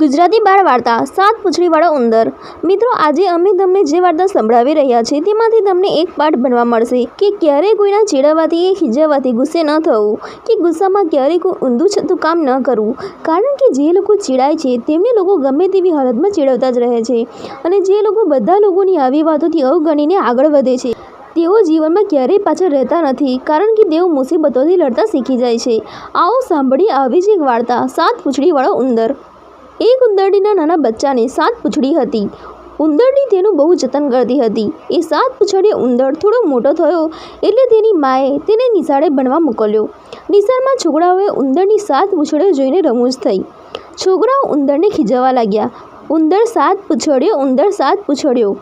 ગુજરાતી બાળ વાર્તા સાત પૂંછડીવાળો ઉંદર. મિત્રો, આજે અમે તમને જે વાર્તા સંભળાવી રહ્યા છીએ તેમાંથી તમને એક પાઠ ભણવા મળશે કે ક્યારેય કોઈના ચીડવવાથી કે ખીજવવાથી ગુસ્સે ન થવું, કે ગુસ્સામાં ક્યારેય કોઈ ઊંધું છતું કામ ન કરવું. કારણ કે જે લોકો ચીડાય છે, તેમને લોકો ગમે તેવી હાલતમાં ચીડવતા જ રહે છે અને જે લોકો બધા લોકોની આવી વાતોથી અવગણીને આગળ વધે છે, તેઓ જીવનમાં ક્યારેય પાછળ રહેતા નથી કારણ કે તેઓ મુસીબતોથી લડતા શીખી જાય છે. આવો સાંભળી આવી જ એક વાર્તા સાત પૂંછડીવાળો ઉંદર. એક ઉંદરડીના નાના બચ્ચાને સાત પૂંછડી હતી. ઉંદરડી તેનું બહુ જતન કરતી હતી. એ સાત પૂંછડીયો ઉંદર થોડો મોટો થયો એટલે તેની માએ તેને નિશાળે ભણવા મોકલ્યો. નિશાળમાં છોકરાઓએ ઉંદરની સાત પૂંછડીઓ જોઈને રમૂજ થઈ. છોકરાઓ ઉંદરને ખીજવવા લાગ્યા. ઉંદર સાત પૂંછડીઓ, ઉંદર સાત પૂંછડીઓ.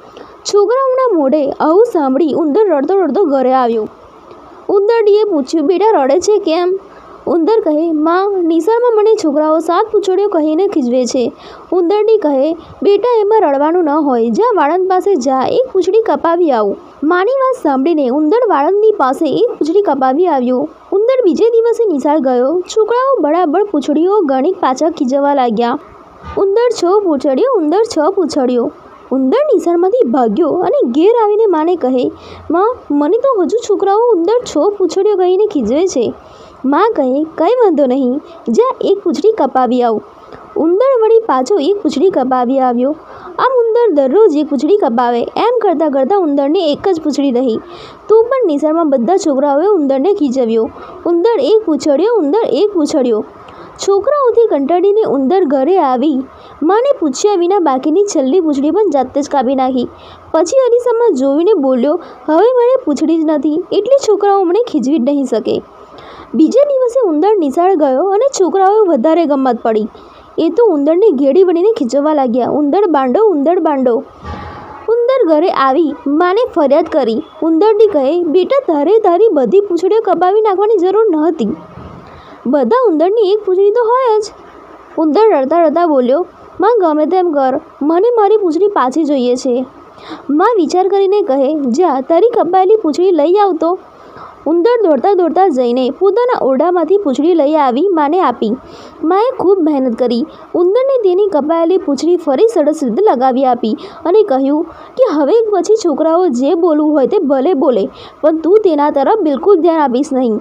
છોકરાઓના મોઢે આવું સાંભળી ઉંદર રડતો રડતો ઘરે આવ્યો. ઉંદરડીએ પૂછ્યું, બેટા, રડે છે કેમ? ઉંદર કહે, માં, નિશાળમાં મને છોકરાઓ સાત પૂંછડીઓ કહીને ખીજવે છે. ઉંદરડી કહે, બેટા, એમાં રડવાનું ન હોય. જ્યાં વાળંદ પાસે જા, એક પૂછડી કપાવી આવું. માની વાત સાંભળીને ઉંદર વાળંદની પાસે એક પૂછડી કપાવી આવ્યો. ઉંદર બીજે દિવસે નિશાળ ગયો. છોકરાઓ બરાબર પૂછડીઓ ગણી પાછા ખીજવા લાગ્યા. ઉંદર છ પૂંછડીઓ, ઉંદર છ પૂંછડીઓ. ઉંદર નિશાળમાંથી ભાગ્યો અને ઘેર આવીને માને કહે, માં, મને તો હજુ છોકરાઓ ઉંદર છ પૂછડીઓ કહીને ખીજવે છે. માં કહે, કંઈ વાંધો નહીં જ્યાં એક પૂંછડી કપાવી આવું. ઉંદર વળી પાછો એક પૂંછડી કપાવી આવ્યો. આમ ઉંદર દરરોજ એક પૂંછડી કપાવે, એમ કરતાં કરતાં ઉંદરને એક જ પૂંછડી રહી. તો પણ નિશાળમાં બધા છોકરાઓએ ઉંદરને ખીજવ્યો. ઉંદર એક પૂછડ્યો, ઉંદર એક પૂછડ્યો. છોકરાઓથી કંટાળીને ઉંદર ઘરે આવી. માને પૂછ્યા વિના બાકીની છેલ્લી પૂંછડી પણ જાતે જ કાપી નાખી. પછી અરીસામાં જોઈને બોલ્યો, હવે મને પૂંછડી જ નથી, એટલે છોકરાઓ મને ખીજવી જ નહીં શકે. બીજે દિવસે ઉંદર નિશાળ ગયો અને છોકરાઓએ વધારે ગમત પડી. એ તો ઉંદરને ઘેડી વળીને ખીચવવા લાગ્યા. ઉંદર બાંડો ઉંદર બાંડો. ઉંદર ઘરે આવી માને ફરિયાદ કરી. ઉંદરની કહે, બેટા, તારે તારી બધી પૂંછડીઓ કપાવી નાખવાની જરૂર ન હતી બધા ઉંદરની એક પૂંછડી તો હોય જ. ઉંદર રડતા રડતા બોલ્યો, માં, ગમે તેમ કર. મને મારી પૂંછડી પાછી જોઈએ છે. માં વિચાર કરીને કહે, જા, તારી કપાયેલી પૂંછડી લઈ આવતો ઉંદર દોડતા દોડતા જઈને પોતાના ઓરડામાંથી પૂંછડી લઈ આવી માને આપી. માએ ખૂબ મહેનત કરી. ઉંદરને તેની કપાયેલી પૂંછડી ફરી સરસ રીતે લગાવી આપી અને કહ્યું કે હવે પછી છોકરાઓ જે બોલવું હોય તે ભલે બોલે, પણ તું તેના તરફ બિલકુલ ધ્યાન આપીશ નહીં.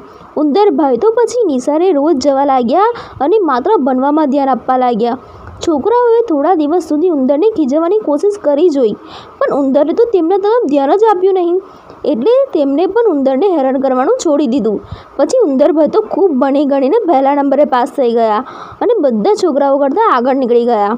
ઉંદર ભાઈ તો પછી નિશાળે રોજ જવા લાગ્યા અને માત્ર બનવામાં ધ્યાન આપવા લાગ્યા. છોકરાઓએ થોડા દિવસ સુધી ઉંદરને ખીજવવાની કોશિશ કરી જોઈ, પણ ઉંદરે તો તેમના તરફ ધ્યાન જ આપ્યું નહીં. એટલે તેમને પણ ઉંદરને હેરાન કરવાનું છોડી દીધું. પછી ઉંદરભાઈ તો ખૂબ ભણી ગણીને પહેલા નંબરે પાસ થઈ ગયા અને બધા છોકરાઓ કરતાં આગળ નીકળી ગયા.